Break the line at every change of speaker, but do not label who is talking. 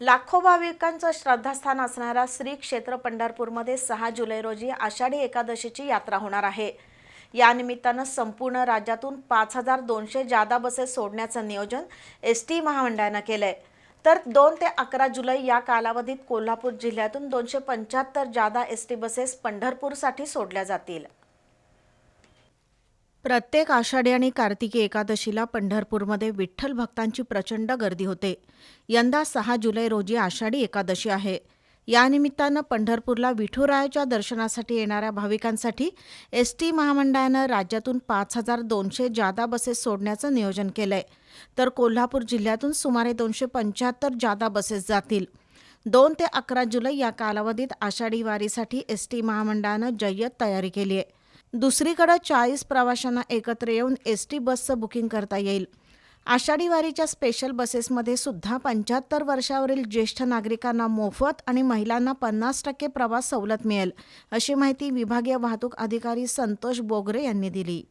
लाखो भाविकांचं श्रद्धास्थान असणाऱ्या श्री क्षेत्र पंढरपूरमध्ये सहा जुलै रोजी आषाढी एकादशीची यात्रा होणार आहे. या निमित्तानं संपूर्ण राज्यातून पाच हजार दोनशे जादा बसेस सोडण्याचं नियोजन एस टी महामंडळानं केलंय. तर दोन ते अकरा जुलै या कालावधीत कोल्हापूर जिल्ह्यातून दोनशे पंच्याहत्तर जादा एस टी बसेस पंढरपूरसाठी सोडल्या जातील. प्रत्येक आषाढी आणि कार्तिकी एकादशीला पंढरपूरमध्ये विठ्ठल भक्तांची प्रचंड गर्दी होते. यंदा सहा जुलै रोजी आषाढी एकादशी आहे. यानिमित्तानं पंढरपूरला विठुरायाच्या दर्शनासाठी येणाऱ्या भाविकांसाठी एस टी महामंडळानं राज्यातून पाच हजार दोनशे जादा बसेस सोडण्याचं नियोजन केलंय. तर कोल्हापूर जिल्ह्यातून सुमारे दोनशे पंच्याहत्तर जादा बसेस जातील. दोन ते अकरा जुलै या कालावधीत आषाढी वारीसाठी एस टी महामंडळानं जय्यत तयारी केली आहे दुसरीकडं चाळीस प्रवाशांना एकत्र येऊन एस टी बसचं बुकिंग करता येईल. आषाढी वारीच्या स्पेशल बसेसमध्ये सुद्धा पंच्याहत्तर वर्षावरील ज्येष्ठ नागरिकांना मोफत आणि महिलांना पन्नास टक्के प्रवास सवलत मिळेल अशी माहिती विभागीय वाहतूक अधिकारी संतोष बोगरे यांनी दिली.